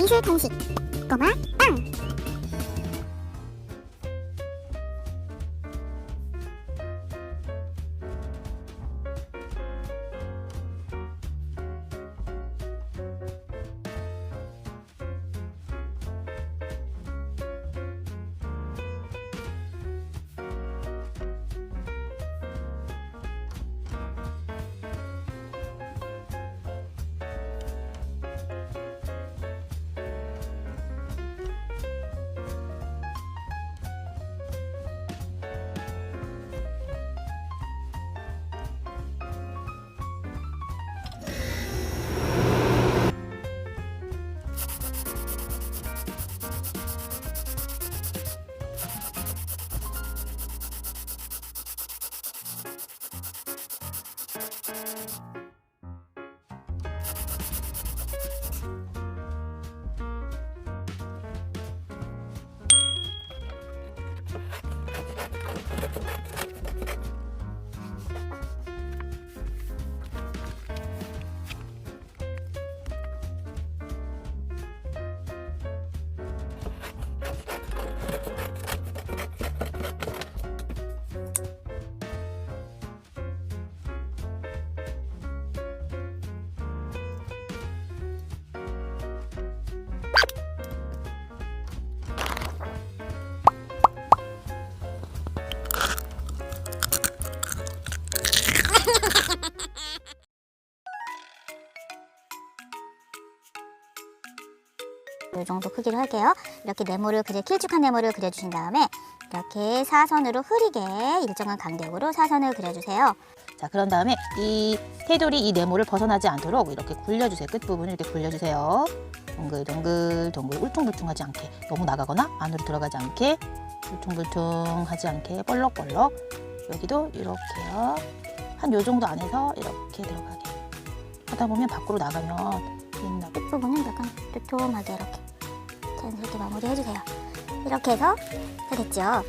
꼬마들의 미술 간 이 정도 크기로 할게요. 이렇게 네모를 그려 길쭉한 네모를 그려주신 다음에 이렇게 사선으로 흐리게 일정한 간격으로 사선을 그려주세요. 자, 그런 다음에 이 테두리 이 네모를 벗어나지 않도록 이렇게 굴려주세요. 끝부분을 이렇게 굴려주세요. 동글 동글 동글 울퉁불퉁하지 않게 너무 나가거나 안으로 들어가지 않게 울퉁불퉁하지 않게 볼록볼록 여기도 이렇게요. 한 요 정도 안에서 이렇게 들어가게 하다 보면 밖으로 나가면 부분은 약간 도톰하게 이렇게 자연스럽게 마무리 해주세요. 이렇게 해서 다 됐죠.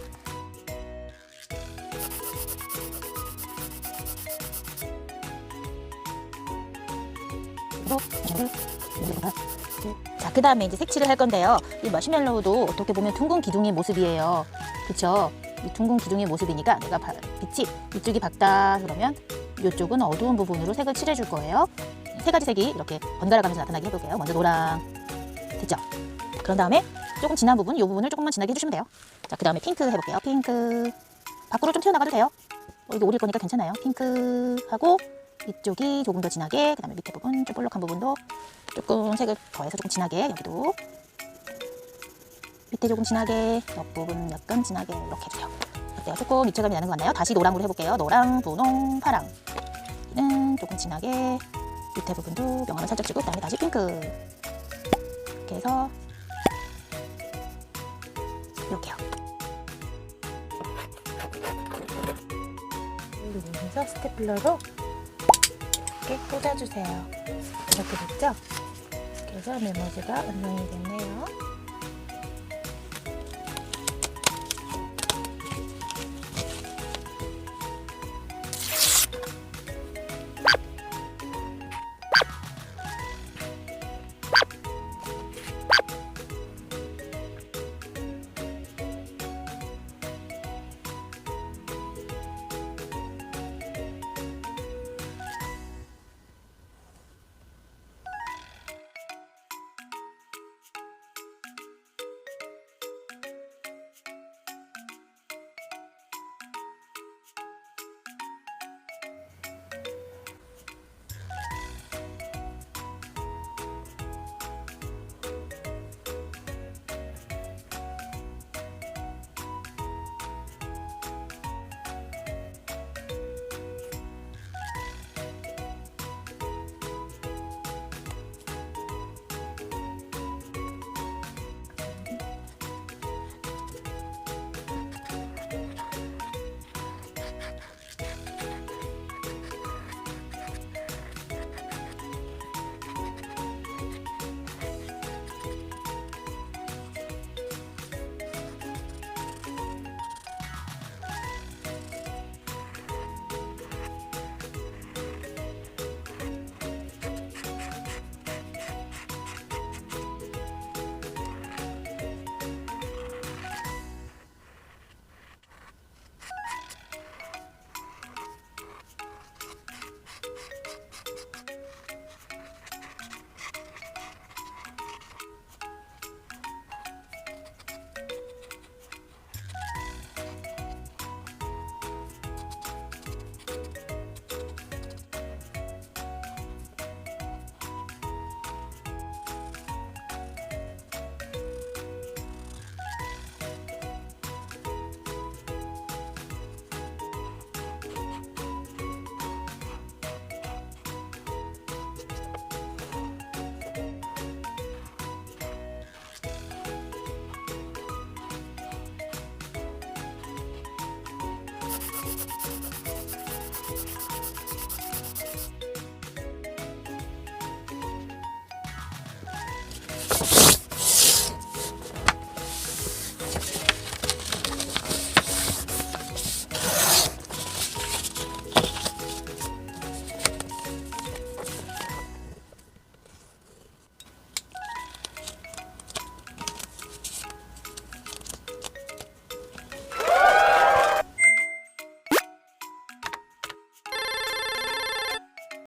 자, 그 다음에 이제 색칠을 할 건데요. 이 마시멜로우도 어떻게 보면 둥근 기둥의 모습이에요. 그쵸? 이 둥근 기둥의 모습이니까 내가 바- 빛이 이쪽이 밝다 그러면 이쪽은 어두운 부분으로 색을 칠해줄 거예요. 세 가지 색이 이렇게 번갈아 가면서 나타나게 해볼게요. 먼저 노랑. 됐죠? 그런 다음에 조금 진한 부분, 이 부분을 조금만 진하게 해주시면 돼요. 자, 그 다음에 핑크 해볼게요. 핑크. 밖으로 좀 튀어나가도 돼요. 어, 이게 오릴 거니까 괜찮아요. 핑크 하고 이쪽이 조금 더 진하게, 그 다음에 밑에 부분, 좀 볼록한 부분도 조금 색을 더해서 조금 진하게 여기도 밑에 조금 진하게 옆부분 약간 진하게 이렇게 해주세요. 어때요? 조금 입체감이 나는 것 같나요? 다시 노랑으로 해볼게요. 노랑, 분홍, 파랑. 여기는 조금 진하게 밑에 부분도 명암을 살짝 주고 그다음에 다시 핑크 이렇게 해서 이렇게요. 누르면서 스테플러로 이렇게 꽂아주세요. 이렇게 됐죠? 그래서 메모지가 완성이 됐네요.